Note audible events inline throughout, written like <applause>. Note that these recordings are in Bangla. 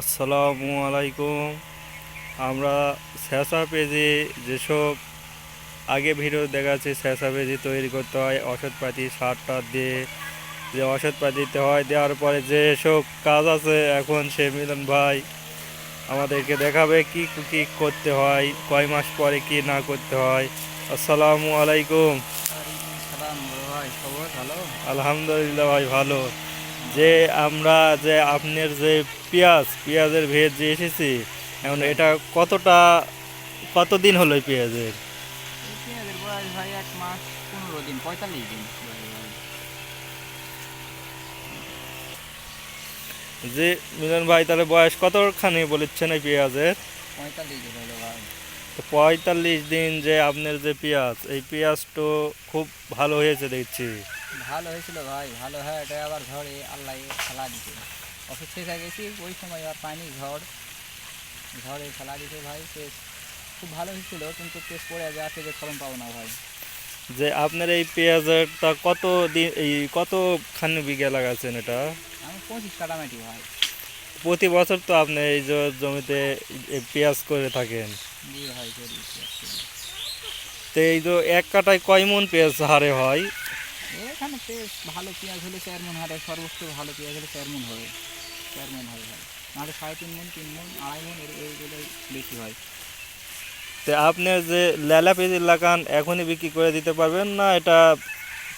আসসালামু আলাইকুম। আমরা স্যাঁচা পেজে যেসব আগে ভিডিও দেখাচ্ছি স্যাঁচা পেজে তৈরি করতে হয় ওষুধপাতি সার টার দিয়ে যে ওষুধপাতি দিতে হয় দেওয়ার পরে যেসব কাজ আছে এখন সে মিলন ভাই আমাদেরকে দেখাবে কি কি করতে হয় কয় মাস পরে কি না করতে হয়। আসসালামু আলাইকুম। আলহামদুলিল্লাহ ভাই ভালো। যে আমরা যে আপনার যে পেঁয়াজ পেঁয়াজের ভেজ যে এসেছি এখন এটা কতটা কতদিন হলো এই পেঁয়াজের? পেঁয়াজের বয়স ভাই এক মাস পনেরো দিন পঁয়তাল্লিশ দিন। যে মিলন ভাই তাহলে বয়স কতখানি বলেছেন এই পেঁয়াজের? দিন পঁয়তাল্লিশ দিন যে আপনার যে পেঁয়াজ এই পেঁয়াজ তো খুব ভালো হয়েছে দেখছি। ভালো হয়েছিল ভাই ভালো হয় এটা আবার ঝড়ে আল্লাহ খেলা দিতে অফিস থেকে গেছি ওই সময় আর পানি ঝড় ঝড়ে খেলা দিতে ভাই পেস খুব ভালো হয়েছিল কিন্তু পেস পড়ে যাচ্ছে যে ফলন পাবো না ভাই। যে আপনার এই পেঁয়াজটা কত দিন এই কত কতখানি বিঘা লাগাচ্ছেন এটা? আমি পঁচিশ কাটামাটি ভাই। প্রতি বছর তো আপনি এই যে জমিতে পেঁয়াজ করে থাকেন। জি ভাই করি। তো এই যে এক কাটায় কয় মন পেঁয়াজ হারে হয়? এখানে ভালো পেঁয়াজ হলে চেয়ারম্যান হারে সর্বোচ্চ ভালো পেঁয়াজ হলে চার মন হবে চেয়ারম্যান হবে। ভাই নাহলে সাড়ে তিন মন তিন মন আড়াই মন এইগুলোই বেশি হয়। তো আপনি যে লেলা পেঁয়াজ লাগান এখনই বিক্রি করে দিতে পারবেন না এটা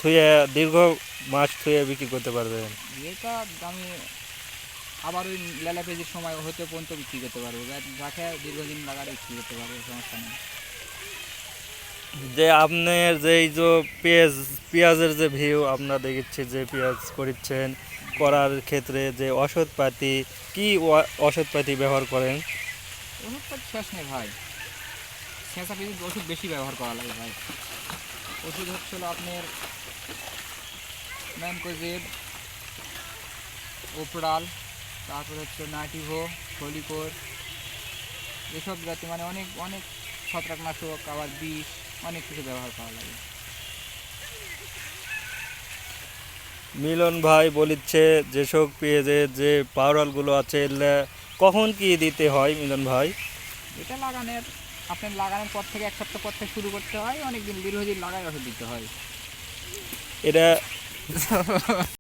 থুয়ে দীর্ঘ মাস থুয়ে বিক্রি করতে পারবেন? এটা আমি আবার ওই লেলা পেঁয়াজের সময় হতে পর্যন্ত বিক্রি করতে পারব। যাকে দীর্ঘদিন লাগালে বিক্রি করতে পারব সমস্যা নেই। যে আপনার যে এই যে পেঁয়াজ, পেঁয়াজের যে ভিউ আমরা দেখেছি যে পেঁয়াজ করছেন, করার ক্ষেত্রে যে ওষুধপাতি কি ওষুধপাতি ব্যবহার করেন? ওষুধ তো শেষ নেই ভাই। শেষা পেঁয়াজ ওষুধ বেশি ব্যবহার করা লাগে ভাই। ওষুধ হচ্ছিল আপনার ম্যানকোজেব, ওপরাল, তারপর হচ্ছে নাটিভো ফলিকোর, এসব জাতি মানে অনেক অনেক ছত্রাকনাশক, আবার বিষ। অনেক কিছু ব্যবহার করা লাগে। মিলন ভাই বলিচ্ছে যেসব পেঁয়াজের যে পাউডারগুলো আছে কখন কি দিতে হয় মিলন ভাই? এটা লাগানোর আপনার লাগানোর পর থেকে এক সপ্তাহ পর থেকে শুরু করতে হয় অনেক দিন দীর্ঘদিন লাগায় ওষুধ দিতে হয়। এটা <laughs>